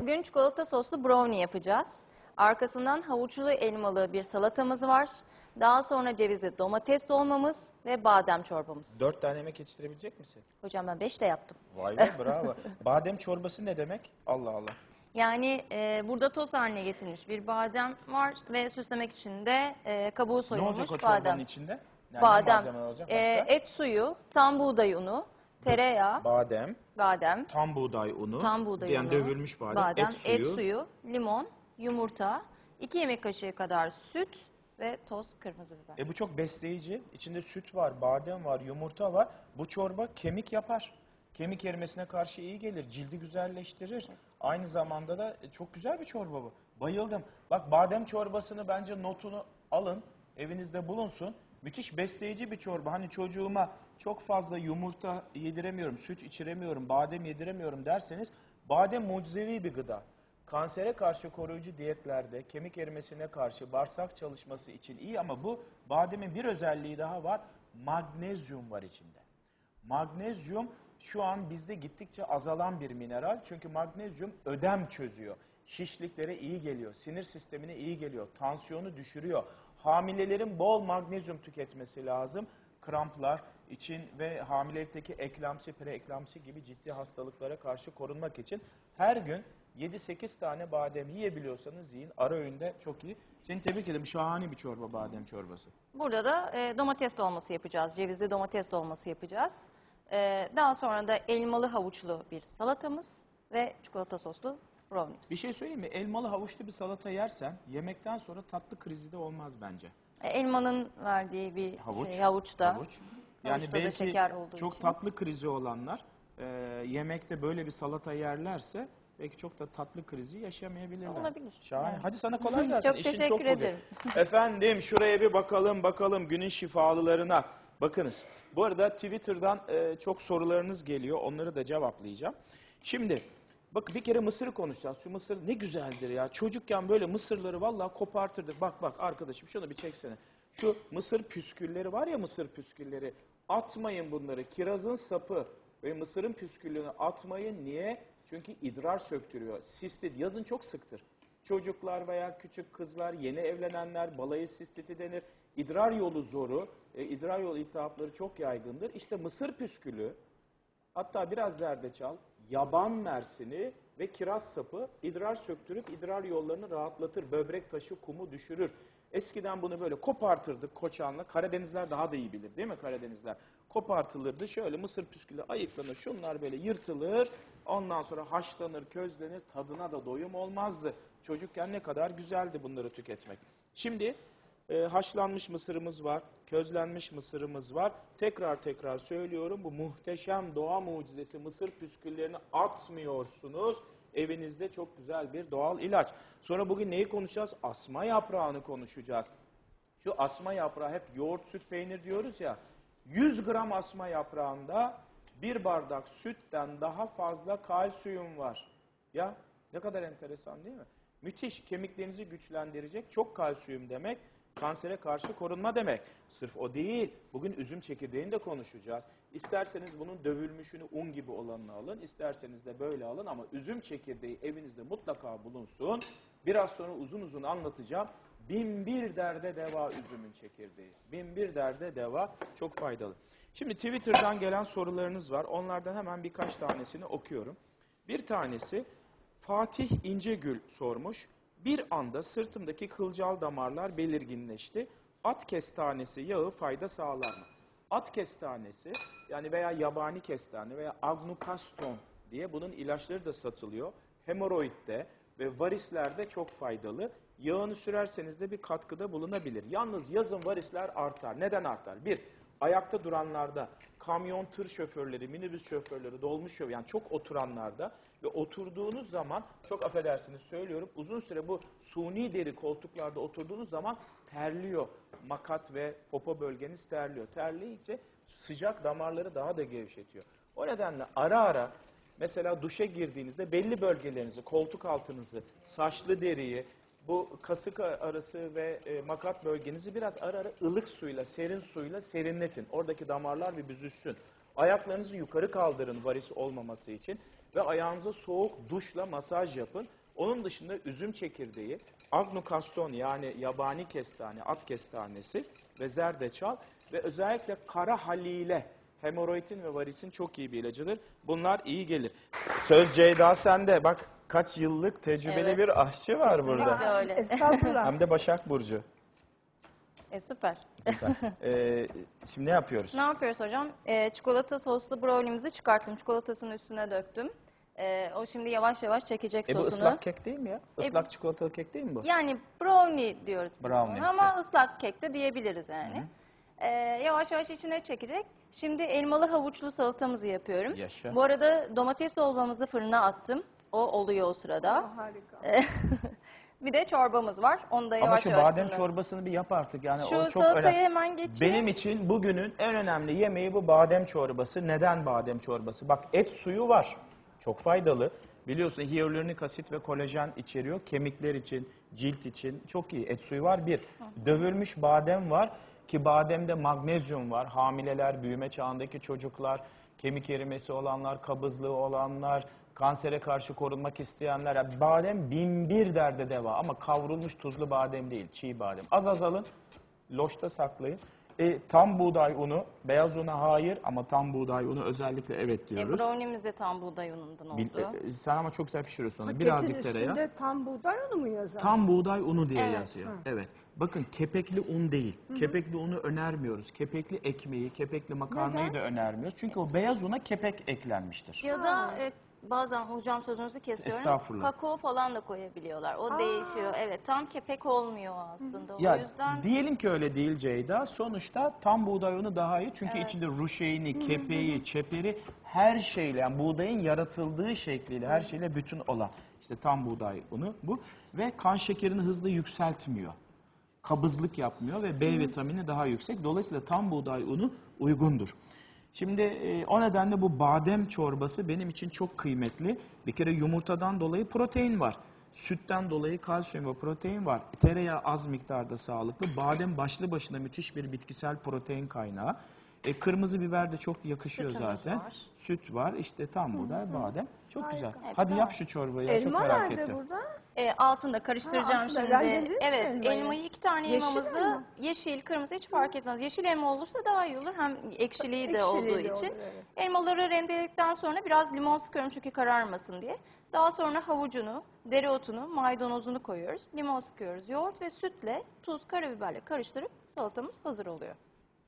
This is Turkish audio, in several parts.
Bugün çikolata soslu brownie yapacağız. Arkasından havuçlu elmalı bir salatamız var. Daha sonra cevizli domates dolmamız ve badem çorbamız. Dört tane yemek yetiştirebilecek misin? Hocam ben 5 de yaptım. Vay be bravo. Badem çorbası ne demek? Allah Allah. Yani e, burada toz haline getirilmiş bir badem var ve süslemek için de e, kabuğu Ne soyulmuş olacak o çorbanın badem. içinde? Yani ne badem, malzemeler olacak e, et suyu, tam buğday unu, tereyağı, Badem, badem, tam buğday unu, tam buğday yani unu, dövülmüş badem, et suyu. limon, yumurta, 2 yemek kaşığı kadar süt ve toz kırmızı biber. E bu çok besleyici. İçinde süt var, badem var, yumurta var. Bu çorba kemik yapar. Kemik erimesine karşı iyi gelir, cildi güzelleştirir. Aynı zamanda da e, çok güzel bir çorba bu. Bayıldım. Bak badem çorbasını bence notunu alın, evinizde bulunsun. Müthiş besleyici bir çorba. Hani çocuğuma çok fazla yumurta yediremiyorum, süt içiremiyorum, badem yediremiyorum derseniz badem mucizevi bir gıda. Kansere karşı koruyucu diyetlerde kemik erimesine karşı bağırsak çalışması için iyi ama bu bademin bir özelliği daha var. Magnezyum var içinde. Magnezyum şu an bizde gittikçe azalan bir mineral. Çünkü magnezyum ödem çözüyor. Şişliklere iyi geliyor, sinir sistemine iyi geliyor, tansiyonu düşürüyor. Hamilelerin bol magnezyum tüketmesi lazım. Kramplar için ve hamilelikteki eklamsi, preeklamsi gibi ciddi hastalıklara karşı korunmak için her gün 7-8 tane badem yiyebiliyorsanız yiyin. Ara öğünde çok iyi. Seni tebrik ederim. Şahane bir çorba badem çorbası. Burada da e, domates dolması yapacağız. Cevizli domates dolması yapacağız. E, daha sonra da elmalı havuçlu bir salatamız ve çikolata soslu brownies. Bir şey söyleyeyim mi? Elmalı havuçlu bir salata yersen yemekten sonra tatlı krizi de olmaz bence. E, elmanın verdiği bir Havuç. şey havuçta. Havuç. Yani Havuçta da belki şeker olduğu çok için. tatlı krizi olanlar e, yemekte böyle bir salata yerlerse belki çok da tatlı krizi yaşamayabilirler. Olabilir. Şahane. Yani. Hadi sana kolay gelsin. Çok İşin teşekkür çok ederim. Efendim şuraya bir bakalım bakalım günün şifalılarına. Bakınız. Bu arada Twitter'dan e, çok sorularınız geliyor. Onları da cevaplayacağım. Şimdi bak bir kere mısırı konuşacağız. Şu mısır ne güzeldir ya. Çocukken böyle mısırları vallahi kopartırdık. Bak bak arkadaşım şunu bir çeksene. Şu mısır püskülleri var ya mısır püskülleri. Atmayın bunları. Kirazın sapı ve mısırın püsküllünü atmayın. Niye? Çünkü idrar söktürüyor. Sistit yazın çok sıktır. Çocuklar veya küçük kızlar, yeni evlenenler, balayı sistiti denir. İdrar yolu zoru, e, idrar yolu iltihapları çok yaygındır. İşte mısır püskülü, hatta biraz zerdeçal, yaban mersini ve kiraz sapı idrar söktürüp idrar yollarını rahatlatır. Böbrek taşı, kumu düşürür. Eskiden bunu böyle kopartırdık koçanla. Karadenizler daha da iyi bilir değil mi Karadenizler? Kopartılırdı. Şöyle mısır püskülü ayıklanır. Şunlar böyle yırtılır. Ondan sonra haşlanır, közlenir. Tadına da doyum olmazdı. Çocukken ne kadar güzeldi bunları tüketmek. Şimdi e, haşlanmış mısırımız var, közlenmiş mısırımız var. Tekrar tekrar söylüyorum bu muhteşem doğa mucizesi mısır püsküllerini atmıyorsunuz. Evinizde çok güzel bir doğal ilaç. Sonra bugün neyi konuşacağız? Asma yaprağını konuşacağız. Şu asma yaprağı hep yoğurt, süt, peynir diyoruz ya. 100 gram asma yaprağında bir bardak sütten daha fazla kalsiyum var. Ya ne kadar enteresan değil mi? Müthiş kemiklerinizi güçlendirecek çok kalsiyum demek. Kansere karşı korunma demek. Sırf o değil. Bugün üzüm çekirdeğini de konuşacağız. İsterseniz bunun dövülmüşünü un gibi olanını alın. isterseniz de böyle alın ama üzüm çekirdeği evinizde mutlaka bulunsun. Biraz sonra uzun uzun anlatacağım. Bin bir derde deva üzümün çekirdeği. Bin bir derde deva çok faydalı. Şimdi Twitter'dan gelen sorularınız var. Onlardan hemen birkaç tanesini okuyorum. Bir tanesi Fatih İncegül sormuş. Bir anda sırtımdaki kılcal damarlar belirginleşti. At kestanesi yağı fayda sağlar mı? At kestanesi yani veya yabani kestane veya agnukaston diye bunun ilaçları da satılıyor. Hemoroidde ve varislerde çok faydalı. Yağını sürerseniz de bir katkıda bulunabilir. Yalnız yazın varisler artar. Neden artar? Bir, ayakta duranlarda, kamyon tır şoförleri, minibüs şoförleri, dolmuş şoför yani çok oturanlarda ve oturduğunuz zaman çok affedersiniz söylüyorum uzun süre bu suni deri koltuklarda oturduğunuz zaman terliyor. Makat ve popo bölgeniz terliyor. Terleyince sıcak damarları daha da gevşetiyor. O nedenle ara ara mesela duşa girdiğinizde belli bölgelerinizi, koltuk altınızı, saçlı deriyi, bu kasık arası ve e, makat bölgenizi biraz ara ara ılık suyla, serin suyla serinletin. Oradaki damarlar bir büzüşsün. Ayaklarınızı yukarı kaldırın varis olmaması için. ve ayağınıza soğuk duşla masaj yapın. Onun dışında üzüm çekirdeği, agnukaston yani yabani kestane, at kestanesi ve zerdeçal ve özellikle kara halile hemoroidin ve varisin çok iyi bir ilacıdır. Bunlar iyi gelir. Söz Ceyda sende. Bak kaç yıllık tecrübeli Evet. bir aşçı var Kesinlikle. burada. öyle. Estağfurullah. Hem de Başak Burcu. E, süper. Süper. Ee, şimdi ne yapıyoruz? Ne yapıyoruz hocam? Ee, çikolata soslu brownie'mizi çıkarttım. Çikolatasının üstüne döktüm. Ee, o şimdi yavaş yavaş çekecek E bu sosunu. ıslak kek değil mi ya? Islak çikolatalı kek değil mi bu? Yani brownie diyoruz biz Brownie ona ama ıslak kek de diyebiliriz yani. Ee, yavaş yavaş içine çekecek. Şimdi elmalı havuçlu salatamızı yapıyorum. Yaşa. Bu arada domates dolmamızı fırına attım. O oluyor o sırada. Harika. Bir de çorbamız var. Onu da yavaş Ama şu yavaş badem fırına- çorbasını bir yap artık. Yani Şu o çok salatayı önemli. hemen geçeyim. Benim için bugünün en önemli yemeği bu badem çorbası. Neden badem çorbası? Bak et suyu var. Çok faydalı. Biliyorsun hyaluronik asit ve kolajen içeriyor. Kemikler için, cilt için çok iyi. Et suyu var bir. Dövülmüş badem var ki bademde magnezyum var. Hamileler, büyüme çağındaki çocuklar, kemik erimesi olanlar, kabızlığı olanlar, kansere karşı korunmak isteyenler. Yani badem bin bir derde deva ama kavrulmuş tuzlu badem değil, çiğ badem. Az az alın, loşta saklayın. E, tam buğday unu, beyaz una hayır ama tam buğday unu özellikle evet E, diyoruz. brownie'miz de tam buğday unundan oldu. Bil- e, sen ama çok güzel pişiriyorsun onu. Paketin Birazcık tereyağı. üstünde tam buğday unu mu yazar? Tam buğday unu diye Evet. yazıyor. Evet. Bakın kepekli un değil. Kepekli unu önermiyoruz. Kepekli ekmeği, kepekli makarnayı da önermiyoruz. Çünkü o beyaz una kepek eklenmiştir. Ya da e, bazen hocam sözünüzü kesiyorum. Estağfurullah. Kakao falan da koyabiliyorlar. O değişiyor. Evet tam kepek olmuyor aslında. Ya o yüzden diyelim ki öyle değil Ceyda. Sonuçta tam buğday unu daha iyi. Çünkü içinde ruşeyni, kepeği, çeperi her şeyle yani buğdayın yaratıldığı şekliyle her şeyle bütün olan işte tam buğday unu bu ve kan şekerini hızlı yükseltmiyor. Kabızlık yapmıyor ve B vitamini daha yüksek. Dolayısıyla tam buğday unu uygundur. Şimdi e, o nedenle bu badem çorbası benim için çok kıymetli. Bir kere yumurtadan dolayı protein var. Sütten dolayı kalsiyum ve protein var. Tereyağı az miktarda sağlıklı. Badem başlı başına müthiş bir bitkisel protein kaynağı. E, kırmızı biber de çok yakışıyor Sütümüz zaten. var. Süt var. İşte tam buğday, badem. Çok güzel. Hadi yap şu çorbayı. ya, çok Elma merak nerede ettim. burada? E, altında karıştıracağım Ha, altında şimdi. rendelediniz mi Evet elmayı? elmayı iki tane Yeşil elmamızı elma. yeşil, kırmızı hiç fark etmez. Yeşil elma olursa daha iyi olur. Hem ekşiliği de Ekşiliği olduğu de için. olur, evet. Elmaları rendeledikten sonra biraz limon sıkıyorum çünkü kararmasın diye. Daha sonra havucunu, dereotunu, maydanozunu koyuyoruz. Limon sıkıyoruz. Yoğurt ve sütle, tuz, karabiberle karıştırıp salatamız hazır oluyor.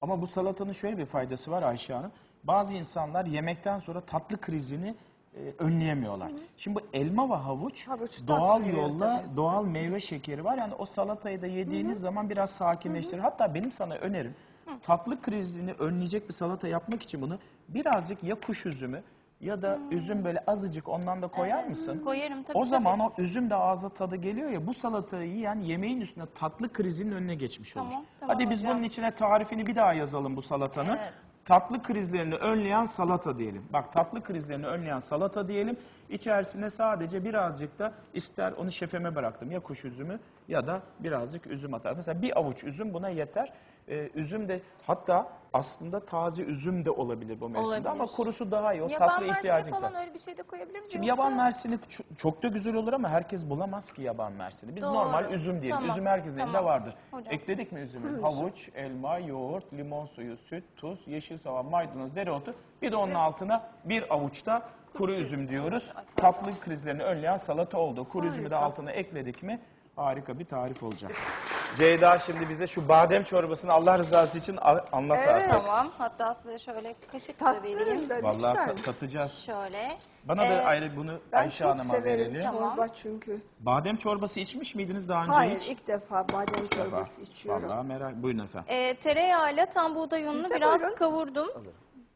Ama bu salatanın şöyle bir faydası var Ayşe Hanım. Bazı insanlar yemekten sonra tatlı krizini e, önleyemiyorlar. Şimdi bu elma ve havuç, Havuç doğal yolla tabii. doğal meyve şekeri var. Yani o salatayı da yediğiniz zaman biraz sakinleştirir. Hatta benim sana önerim tatlı krizini önleyecek bir salata yapmak için bunu birazcık ya kuş üzümü ya da üzüm böyle azıcık ondan da koyar mısın? Koyarım tabii, O tabii. zaman o üzüm de ağza tadı geliyor ya bu salatayı yiyen yemeğin üstüne tatlı krizinin önüne geçmiş olur. Tamam, tamam Hadi biz hocam. bunun içine tarifini bir daha yazalım bu salatanın. Evet. Tatlı krizlerini önleyen salata diyelim. Bak tatlı krizlerini önleyen salata diyelim. İçerisine sadece birazcık da ister onu şefeme bıraktım ya kuş üzümü ya da birazcık üzüm atar. Mesela bir avuç üzüm buna yeter. Ee, üzüm de hatta aslında taze üzüm de olabilir bu mevsimde Olabilir. ama kurusu daha iyi. O Yaban tatlı mersini ihtiyacın falan öyle bir şey de koyabilir miyiz? Şimdi Yoksa- yaban mersini ç- çok da güzel olur ama herkes bulamaz ki yaban mersini. Biz Doğru. normal üzüm diyelim. Tamam, Üzüm herkesin elinde tamam. vardır. Hocam. Ekledik mi üzümü? Havuç, elma, yoğurt, limon suyu, süt, tuz, yeşil soğan, maydanoz, dereotu. Bir de onun altına bir avuçta kuru üzüm diyoruz. Tatlı krizlerini önleyen salata oldu. Kuru üzümü de altına ekledik mi harika bir tarif olacak. Ceyda şimdi bize şu badem çorbasını Allah rızası için a- anlat Evet. artık. Tamam. Hatta size şöyle kaşık da vereyim. Tattırın da Vallahi lütfen. ta- tatacağız. Şöyle. Bana da Ee, ayrı bunu Ben Ayşe çok Hanım'a severim verelim. çorba çünkü. Badem çorbası içmiş miydiniz daha önce Hayır hiç? ilk defa badem çorbası içiyorum. Vallahi merak. Buyurun efendim. E, tereyağıyla tam buğday ununu Siz de biraz buyurun. kavurdum.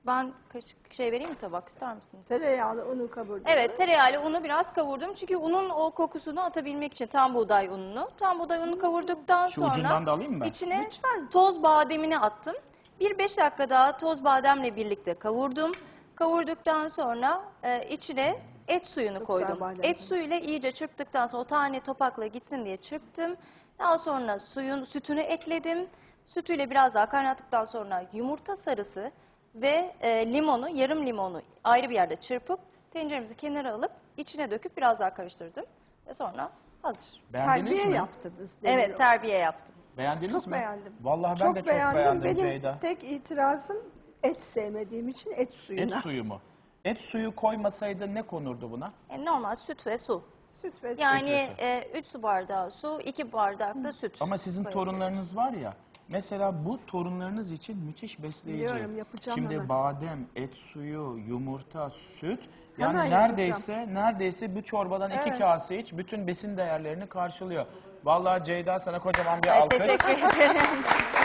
Ben kaşık şey vereyim mi tabak ister misiniz? Tereyağlı unu kavurdunuz. Evet tereyağıyla unu biraz kavurdum. Çünkü unun o kokusunu atabilmek için tam buğday ununu. Tam buğday ununu kavurduktan Şu sonra ucundan da alayım mı ben? içine Lütfen. toz bademini attım. Bir beş dakika daha toz bademle birlikte kavurdum. Kavurduktan sonra e, içine et suyunu Çok güzel koydum. badem Et suyu. suyuyla iyice çırptıktan sonra o tane topakla gitsin diye çırptım. Daha sonra suyun sütünü ekledim. Sütüyle biraz daha kaynattıktan sonra yumurta sarısı ve e, limonu, yarım limonu ayrı bir yerde çırpıp Tenceremizi kenara alıp içine döküp biraz daha karıştırdım. Ve sonra hazır. Beğendiniz Terbiye mi? yaptınız. Evet terbiye yaptım. Beğendiniz Çok mi? beğendim. Vallahi ben çok de çok beğendim. beğendim Benim Ceyda. tek itirazım et sevmediğim için et suyuna. Et suyu mu? Et suyu koymasaydı ne konurdu buna? E, normal süt ve su. Süt ve Yani Süt 3 su bardağı su, 2 bardak da süt. Ama sizin torunlarınız var ya. Mesela bu torunlarınız için müthiş besleyici. Biliyorum, yapacağım Şimdi hemen. badem, et suyu, yumurta, süt. Yani Hemen neredeyse neredeyse bu çorbadan iki Evet. kase iç bütün besin değerlerini karşılıyor. Vallahi Ceyda sana kocaman bir Ay, alkış. teşekkür ederim.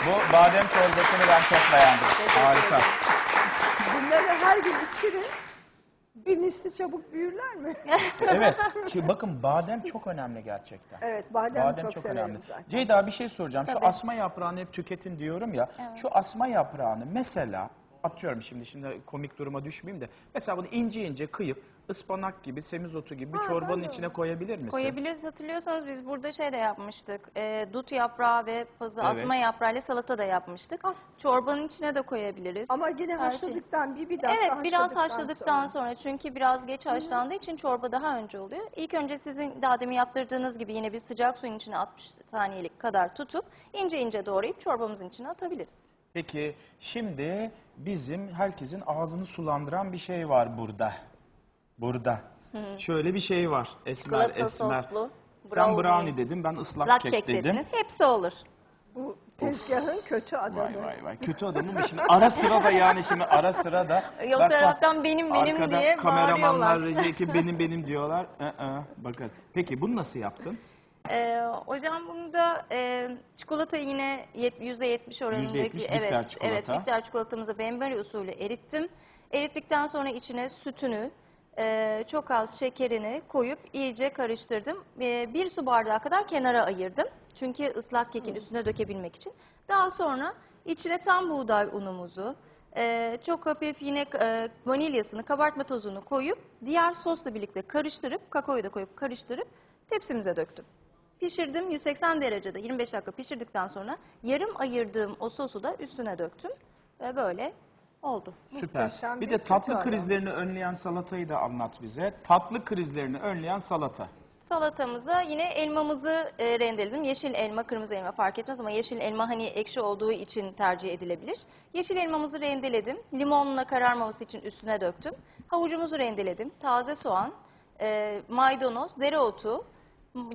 Bu badem çorbasını ben çok beğendim. Harika. Bunları her gün içirin. Bir misli çabuk büyürler mi? Evet. Şimdi bakın badem çok önemli gerçekten. evet badem, Badem çok, çok, önemli. zaten. Ceyda bir şey soracağım. Şu Tabii. asma yaprağını hep tüketin diyorum ya. Şu asma yaprağını mesela atıyorum şimdi şimdi komik duruma düşmeyeyim de. Mesela bunu ince ince kıyıp ıspanak gibi, semizotu gibi bir çorbanın içine koyabilir misin? Koyabiliriz. Hatırlıyorsanız biz burada şey de yapmıştık. E, dut yaprağı ve pazı Evet. asma yaprağıyla salata da yapmıştık. Çorbanın içine de koyabiliriz. Ama yine Her şey. haşladıktan bir, bir dakika Evet biraz haşladıktan haşladıktan sonra. sonra. çünkü biraz geç haşlandığı için çorba daha önce oluyor. İlk önce sizin daha demin yaptırdığınız gibi yine bir sıcak suyun içine 60 saniyelik kadar tutup ince ince doğrayıp çorbamızın içine atabiliriz. Peki şimdi bizim herkesin ağzını sulandıran bir şey var burada. Burada. Şöyle bir şey var. Esmer, Çikolata esmer. soslu, Sen brownie. dedin, ben ıslak Lak kek, kek dedim. dediniz. Hepsi olur. Bu tezgahın kötü adamı. Vay vay vay. Kötü adamım mı şimdi? Ara sıra da yani şimdi ara sıra da. O taraftan benim, benim diye kameramanlar bağırıyorlar. diyecek ki benim benim diyorlar. Aa, bakın. Peki bunu nasıl yaptın? Ee, hocam bunu da e, çikolatayı yine yet- %70 oranındaki %70 bitter evet, çikolata. evet bitter çikolatamızı benberi usulü erittim. Erittikten sonra içine sütünü, e, çok az şekerini koyup iyice karıştırdım. E, bir su bardağı kadar kenara ayırdım. Çünkü ıslak kekin üstüne dökebilmek için. Daha sonra içine tam buğday unumuzu, e, çok hafif yine e, vanilyasını, kabartma tozunu koyup diğer sosla birlikte karıştırıp, kakaoyu da koyup karıştırıp tepsimize döktüm. Pişirdim 180 derecede 25 dakika pişirdikten sonra yarım ayırdığım o sosu da üstüne döktüm ve böyle oldu. Süper. Muhteşem Bir bir de kötü tatlı adam. krizlerini önleyen salatayı da anlat bize. Tatlı krizlerini önleyen salata. Salatamızda yine elmamızı e, rendeledim. Yeşil elma, kırmızı elma fark etmez ama yeşil elma hani ekşi olduğu için tercih edilebilir. Yeşil elmamızı rendeledim. Limonla kararmaması için üstüne döktüm. Havucumuzu rendeledim. Taze soğan, e, maydanoz, dereotu,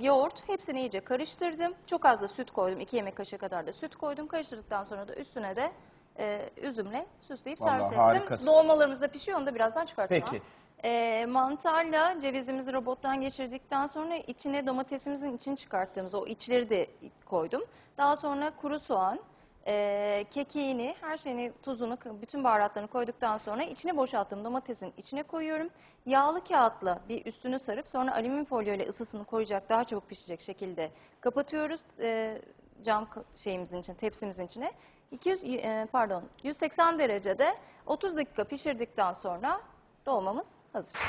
yoğurt hepsini iyice karıştırdım. Çok az da süt koydum. 2 yemek kaşığı kadar da süt koydum. Karıştırdıktan sonra da üstüne de e, üzümle süsleyip Vallahi servis harikasın. ettim. Dolmalarımız da pişiyor. Onu da birazdan çıkartacağım. Peki. E, mantarla cevizimizi robottan geçirdikten sonra içine domatesimizin içini çıkarttığımız o içleri de koydum. Daha sonra kuru soğan, e, kekiğini, her şeyini, tuzunu, bütün baharatlarını koyduktan sonra içine boşalttığım domatesin içine koyuyorum. Yağlı kağıtla bir üstünü sarıp sonra alüminyum folyo ile ısısını koyacak, daha çabuk pişecek şekilde kapatıyoruz. E, cam şeyimizin içine, tepsimizin içine. 200 e, pardon 180 derecede 30 dakika pişirdikten sonra dolmamız hazır.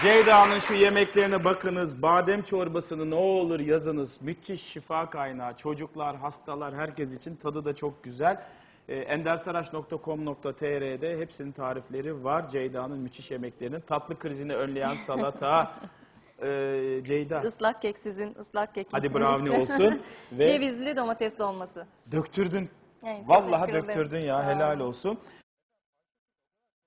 Ceyda'nın şu yemeklerine bakınız. Badem çorbasını ne olur yazınız. Müthiş şifa kaynağı. Çocuklar, hastalar, herkes için tadı da çok güzel. Ee, endersaraç.com.tr'de hepsinin tarifleri var. Ceyda'nın müthiş yemeklerinin. Tatlı krizini önleyen salata. Ee, Ceyda Islak kek sizin, ıslak kek. hadi brownie olsun. Ve Cevizli domates dolması. döktürdün. Evet, Vallahi teşekkür ederim. döktürdün ya helal olsun.